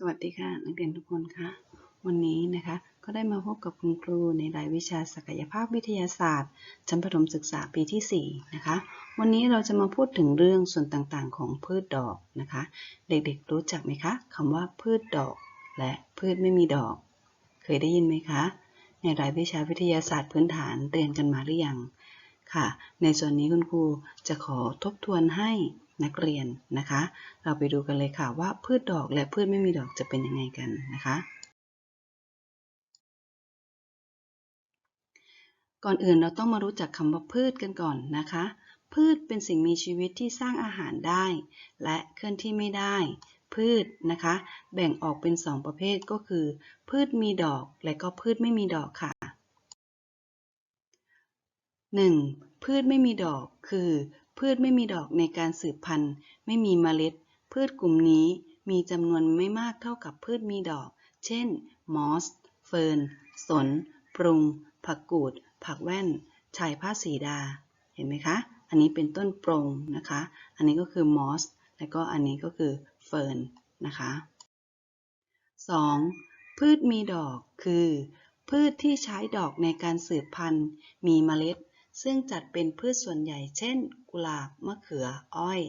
สวัสดีค่ะ นักเรียนทุกคนคะวันนี้นะคะก็ได้มาพบกับคุณครูในรายวิชาศักยภาพวิทยาศาสตร์ชั้นประถมศึกษาปีที่ 4 นะคะ วันนี้เราจะมาพูดถึงเรื่องส่วนต่างๆ ของพืชดอกนะคะ เด็กๆรู้จักไหมคะคำว่าพืชดอก และพืชไม่มีดอก เคยได้ยินไหมคะ ในรายวิชาวิทยาศาสตร์พื้นฐานเรียนกันมาหรือยังค่ะ ในส่วนนี้คุณครูจะขอทบทวนให้ นักเรียนนะคะ เราไปดูกันเลยค่ะว่าพืชดอกและพืชไม่มีดอกจะเป็นยังไงกันนะคะก่อนอื่นเราต้องมารู้จักคำว่าพืชกันก่อนนะคะ พืชเป็นสิ่งมีชีวิตที่สร้างอาหารได้ และเคลื่อนที่ไม่ได้ พืชนะคะ แบ่งออกเป็น 2 ประเภทก็คือ พืชมีดอกและก็พืชไม่มีดอกค่ะ 1. พืชไม่มีดอกคือ พืชไม่มีดอกในการสืบพันธุ์ ไม่มีเมล็ด พืชกลุ่มนี้มีจำนวนไม่มากเท่ากับพืชมีดอก เช่น มอส เฟิร์น สน ปรุง ผักกูด ผักแว่น ชายผ้าสีดา เห็นไหมคะ อันนี้เป็นต้นปรงนะคะ อันนี้ก็คือมอส และก็อันนี้ก็คือเฟิร์นนะคะ 2. พืชมีดอกคือ พืชที่ใช้ดอกในการสืบพันธุ์ มีเมล็ด ซึ่งจัดเป็นพืชส่วนใหญ่เช่น กุหลาบมะเขืออ้อย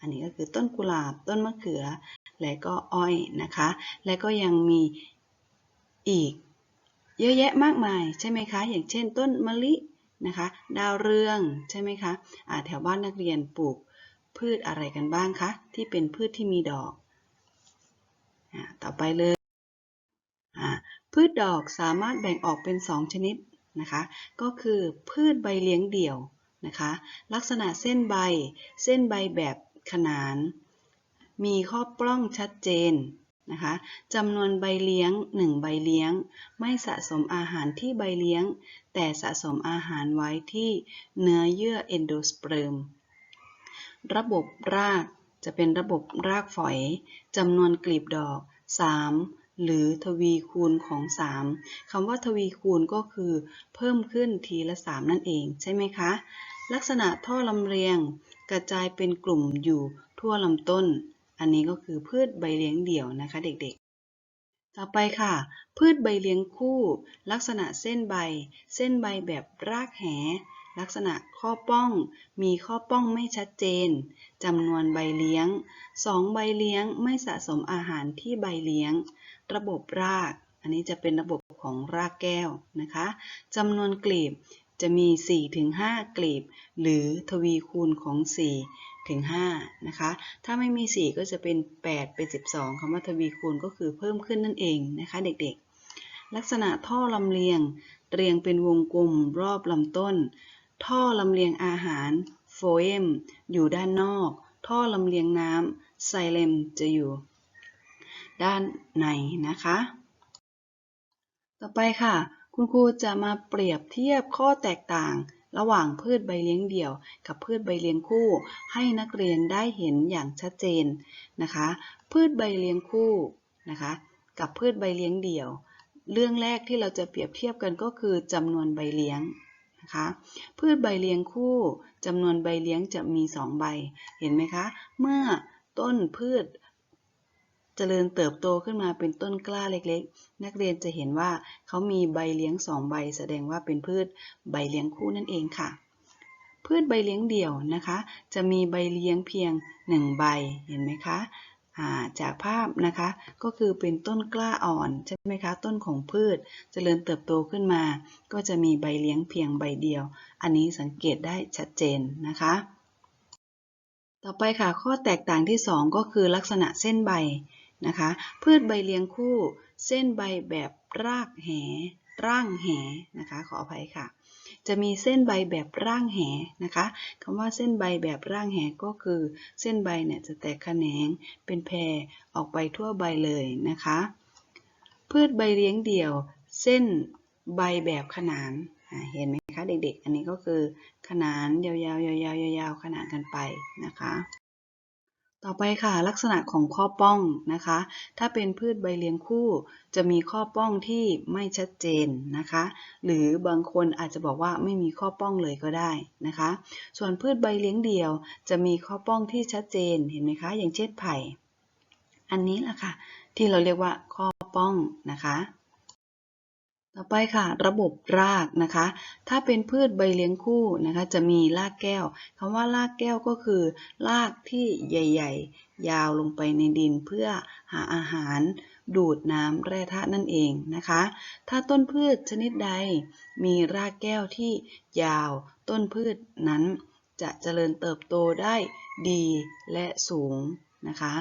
อันนี้ก็คือต้นกุหลาบต้นมะเขือ และก็อ้อยนะคะ และก็ยังมีอีกเยอะแยะมากมายใช่ไหมคะ อย่างเช่น ต้นมะลินะคะ ดาวเรืองใช่ไหมคะะแถวบ้านนักเรียนปลูกพืชอะไรกันบ้างคะ ที่เป็นพืชที่มีดอกอต่อไปเลยพืชดอกสามารถแบ่งออกเป็น 2 ชนิด นะคะ ก็คือพืชใบเลี้ยงเดี่ยวนะคะ ลักษณะเส้นใบ เส้นใบแบบขนาน มีข้อปล้องชัดเจนนะคะจำนวนใบเลี้ยง 1 ใบเลี้ยง ไม่สะสมอาหารที่ใบเลี้ยง แต่สะสมอาหารไว้ที่เนื้อเยื่อเอนโดสเปิร์ม ระบบรากจะเป็นระบบรากฝอยจำนวนกลีบดอก 3 หรือทวีคูณของ 3คำว่าทวีคูณก็คือ เพิ่มขึ้นทีละ 3 นั่นเองใช่ไหมคะ ลักษณะท่อลำเรียงกระจายเป็นกลุ่มอยู่ทั่วลำต้น อันนี้ก็คือพืชใบเลี้ยงเดี่ยวนะคะเด็กๆ ต่อไปค่ะ พืชใบเลี้ยงคู่ ลักษณะเส้นใบ เส้นใบแบบรากแห ลักษณะข้อป้อง มีข้อป้องไม่ชัดเจนจำนวนใบเลี้ยง 2 ใบเลี้ยงไม่สะสมอาหารที่ใบเลี้ยง ระบบราก อันนี้จะเป็นระบบของรากแก้วนะคะจำนวนกลีบจะมี 4-5 กลีบ หรือทวีคูณของ 4 ถึง 5 นะคะ ถ้าไม่มี 4 ก็จะเป็น 8 เป็น 12คำว่าทวีคูณก็คือเพิ่มขึ้นนั่นเองนะคะเด็กๆ ลักษณะท่อลำเลียง เรียงเป็นวงกลมรอบลำต้น ท่อลำเลียงอาหารโฟเอมอยู่ด้านนอก ท่อลำเลียงน้ำไซเลมจะอยู่ ด้านในนะคะ ต่อไปค่ะ คุณครูจะมาเปรียบเทียบข้อแตกต่าง ระหว่างพืชใบเลี้ยงเดี่ยว กับพืชใบเลี้ยงคู่ ให้นักเรียนได้เห็นอย่างชัดเจนนะคะ พืชใบเลี้ยงคู่นะคะ กับพืชใบเลี้ยงเดี่ยว เรื่องแรกที่เราจะเปรียบเทียบกันก็คือจำนวนใบเลี้ยง นะคะ พืชใบเลี้ยงคู่จำนวนใบเลี้ยงจะมี 2 ใบ เห็นไหมคะ เมื่อต้นพืชเจริญเติบโตขึ้นมาเป็นต้นกล้าเล็กๆ นักเรียนจะเห็นว่าเขามีใบเลี้ยงสองใบ แสดงว่าเป็นพืชใบเลี้ยงคู่นั่นเองค่ะ พืชใบเลี้ยงเดี่ยวนะคะ จะมีใบเลี้ยงเพียง 1 ใบ เห็นไหมคะ จากภาพนะคะก็คือเป็นต้นกล้าอ่อนใช่ไหมคะต้นของพืชจเจริญเติบโตขึ้นมา ก็จะมีใบเลี้ยงเพียงใบเดียว อันนี้สังเกตได้ชัดเจนนะคะ ต่อไปค่ะข้อแตกต่างที่ 2 ก็คือลักษณะเส้นใบนะคะพืชใบเลี้ยงคู่ เส้นใบแบบรากแหร่างแหนะคะขออภัยค่ะ จะมีเส้นใบแบบร่างแหนะคะคำว่าเส้นใบแบบร่างแหก็คือ เส้นใบเนี่ยจะแตกแขนงเป็นแพรออกไปทั่วใบเลยนะคะ พืชใบเลี้ยงเดี่ยว เส้นใบแบบขนานเห็นไหมคะเด็กๆ อันนี้ก็คือขนานยาวๆยาวๆยาวๆขนานกันไปนะคะ ต่อไปค่ะ ลักษณะของข้อป้องนะคะ ถ้าเป็นพืชใบเลี้ยงคู่ จะมีข้อป้องที่ไม่ชัดเจนนะคะ หรือบางคนอาจจะบอกว่าไม่มีข้อป้องเลยก็ได้นะคะ ส่วนพืชใบเลี้ยงเดี่ยว จะมีข้อป้องที่ชัดเจนเห็นไหมคะ อย่างเช่นไผ่ อันนี้แหละค่ะ ที่เราเรียกว่าข้อป้องนะคะ ต่อไปค่ะ ระบบรากนะคะ ถ้าเป็นพืชใบเลี้ยงคู่นะคะ จะมีรากแก้วคำว่ารากแก้วก็คือ รากที่ใหญ่ ๆ ยาวลงไปในดินเพื่อหาอาหารดูดน้ำแร่ธาตุนั่นเองนะคะ ถ้าต้นพืชชนิดใด มีรากแก้วที่ยาวต้นพืชนั้น จะเจริญเติบโตได้ดีและสูงนะคะ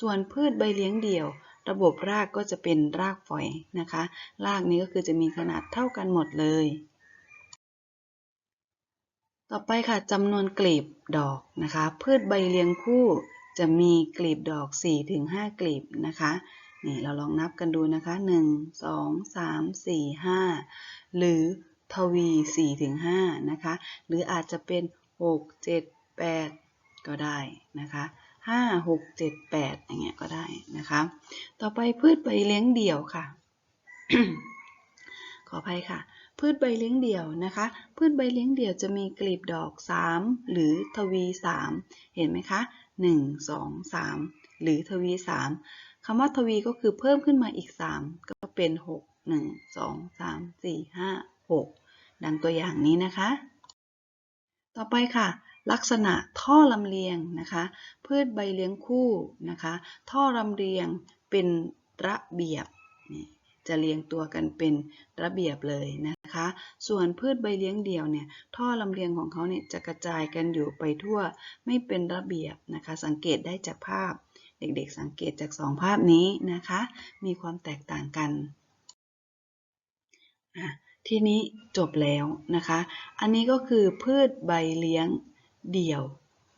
ส่วนพืชใบเลี้ยงเดี่ยว ระบบรากก็จะเป็นรากฝอยนะคะ รากนี้ก็คือจะมีขนาดเท่ากันหมดเลย ต่อไปค่ะจำนวนกลีบดอกนะคะ พืชใบเลี้ยงคู่จะมีกลีบดอก 4-5 กลีบนะคะนี่เราลองนับกันดูนะคะ 1 2 3 4 5 หรือทวี4-5นะคะ หรืออาจจะเป็น 6 7 8 ก็ได้นะคะ 5 6 7 8อย่างเงี้ยก็ได้นะคะ ต่อไปพืชใบเลี้ยงเดี่ยวค่ะ ขออภัยค่ะ พืชใบเลี้ยงเดี่ยวนะคะ พืชใบเลี้ยงเดี่ยวจะมีกลีบดอก3หรือทวี3เห็นไหมคะ1 2 3หรือทวี3คำว่าทวีก็คือเพิ่มขึ้นมาอีก3ก็เป็น6 1 2 3 4 5 6ดังตัวอย่างนี้นะคะ ต่อไปค่ะ ลักษณะท่อลำเลียงนะคะพืชใบเลี้ยงคู่นะคะท่อลำเลียงเป็นระเบียบจะเรียงตัวกันเป็นระเบียบเลยนะคะ ส่วนพืชใบเลี้ยงเดี่ยวเนี่ยท่อลำเลียงของเขาเนี่ยจะกระจายกันอยู่ไปทั่วไม่เป็นระเบียบนะคะ สังเกตได้จากภาพ เด็กๆ สังเกตจากสองภาพนี้นะคะ มีความแตกต่างกันทีนี้จบแล้วนะคะ อันนี้ก็คือพืชใบเลี้ยง เดี่ยว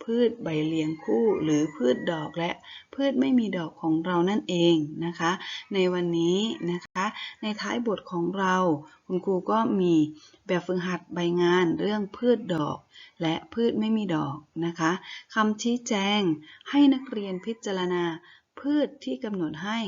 พืชใบเลี้ยงคู่หรือพืชดอกและพืชไม่มีดอกของเรานั่นเองนะคะ ในวันนี้นะคะ ในท้ายบทของเรา คุณครูก็มีแบบฝึกหัดใบงานเรื่องพืชดอก และพืชไม่มีดอกนะคะคำชี้แจงให้นักเรียนพิจารณาพืชที่กำหนดให้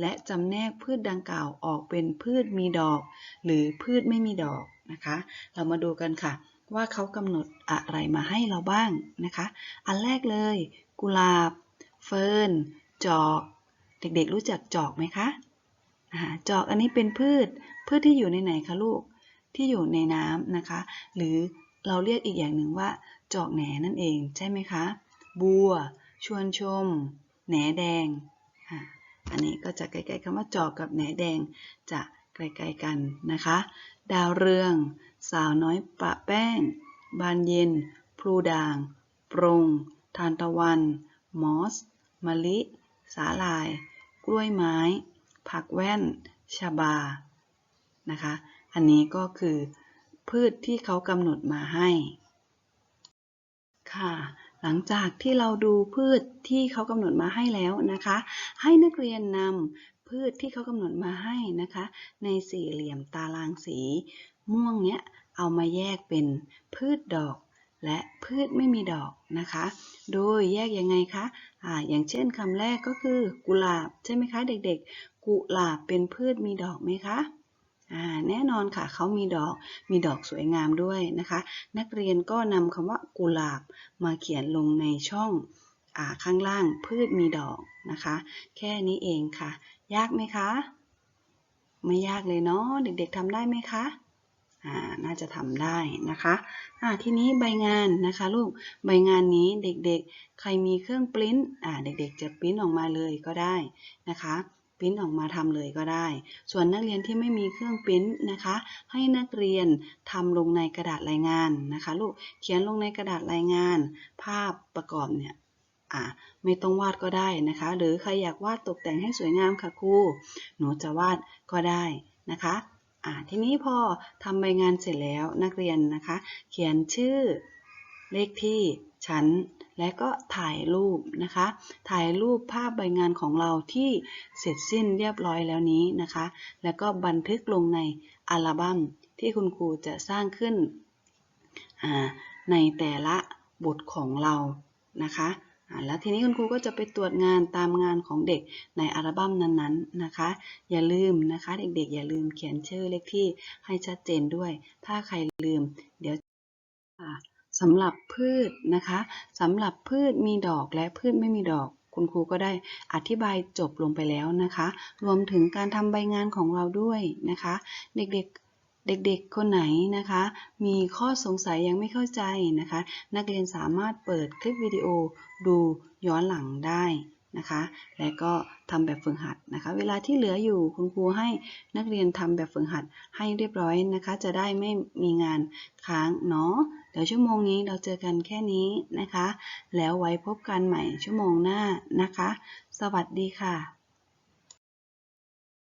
และจำแนกพืชดังกล่าวออกเป็นพืชมีดอก หรือพืชไม่มีดอกนะคะ เรามาดูกันค่ะ ว่าเขากำหนดอะไรมาให้เราบ้างนะคะ อันแรกเลย กุหลาบ เฟิร์น จอก เด็กๆรู้จักจอกไหมคะจอกอันนี้เป็นพืช พืชที่อยู่ในไหนคะลูก ที่อยู่ในน้ำนะคะ หรือเราเรียกอีกอย่างหนึ่งว่า จอกแหนนั่นเองใช่ไหมคะ บัว ชวนชม แหนแดง อันนี้ก็จะใกล้ๆคำว่าจอกกับแหนแดงจะใกล้ๆกันนะคะ ดาวเรือง สาวน้อยปะแป้ง บานเย็น พลูด่าง ปรงทานตะวัน มอส มะลิ สาลาย กล้วยไม้ ผักแว่น ชาบา นะคะ อันนี้ก็คือพืชที่เขากำหนดมาให้ ค่ะ หลังจากที่เราดูพืชที่เขากำหนดมาให้แล้วนะคะ ให้นักเรียนนำพืชที่เขากำหนดมาให้นะคะ ในสี่เหลี่ยมตารางสี ม่วงเนี้ยเอามาแยกเป็นพืชดอก และพืชไม่มีดอกนะคะ โดยแยกยังไงคะอ่าอย่างเช่นคำแรกก็คือกุหลาบใช่ไหมคะเด็กๆ กุหลาบเป็นพืชมีดอกไหมคะอ่าแน่นอนค่ะเขามีดอกมีดอกสวยงามด้วยนะคะ นักเรียนก็นำคำว่ากุหลาบมาเขียนลงในช่องอาข้างล่างพืชมีดอกนะคะ แค่นี้เองค่ะ ยากไหมคะ ไม่ยากเลยเนาะเด็กๆทำได้ไหมคะ น่าจะทำได้นะคะทีนี้ใบงานนะคะลูกใบงานนี้เด็กๆ ใครมีเครื่องปริ้นเด็กๆ จะปริ้นออกมาเลยก็ได้นะคะปริ้นออกมาทำเลยก็ได้ ส่วนนักเรียนที่ไม่มีเครื่องปริ้นนะคะ ให้นักเรียนทำลงในกระดาษรายงานนะคะลูกเขียนลงในกระดาษรายงาน ภาพประกอบเนี่ยไม่ต้องวาดก็ได้นะคะ หรือใครอยากวาดตกแต่งให้สวยงามค่ะครูหนูจะวาดก็ได้นะคะ อ่าทีนี้พอทำใบงานเสร็จแล้วนักเรียนนะคะ เขียนชื่อเลขที่ชั้นและก็ถ่ายรูปนะคะ ถ่ายรูปภาพใบงานของเราที่เสร็จสิ้นเรียบร้อยแล้วนี้นะคะ แล้วก็บันทึกลงในอัลบั้มที่คุณครูจะสร้างขึ้นในแต่ละบทของเรานะคะ แล้วทีนี้คุณครูก็จะไปตรวจงานตามงานของเด็กในอัลบั้มนั้นๆนะคะ อย่าลืมนะคะ เด็กๆ อย่าลืมเขียนชื่อเลขที่ให้ชัดเจนด้วย ถ้าใครลืม เดี๋ยวสำหรับพืชนะคะสำหรับพืชมีดอกและพืชไม่มีดอก คุณครูก็ได้อธิบายจบลงไปแล้วนะคะ รวมถึงการทำใบงานของเราด้วยนะคะ เด็กๆ เด็กๆ คนไหนนะคะ มีข้อสงสัยยังไม่เข้าใจนะคะ นักเรียนสามารถเปิดคลิปวิดีโอดูย้อนหลังได้นะคะ และก็ทำแบบฝึกหัดนะคะ เวลาที่เหลืออยู่คุณครูให้นักเรียนทำแบบฝึกหัดให้เรียบร้อยนะคะ จะได้ไม่มีงานค้างเนาะเดี๋ยวชั่วโมงนี้เราเจอกันแค่นี้นะคะ แล้วไว้พบกันใหม่ชั่วโมงหน้านะคะ สวัสดีค่ะ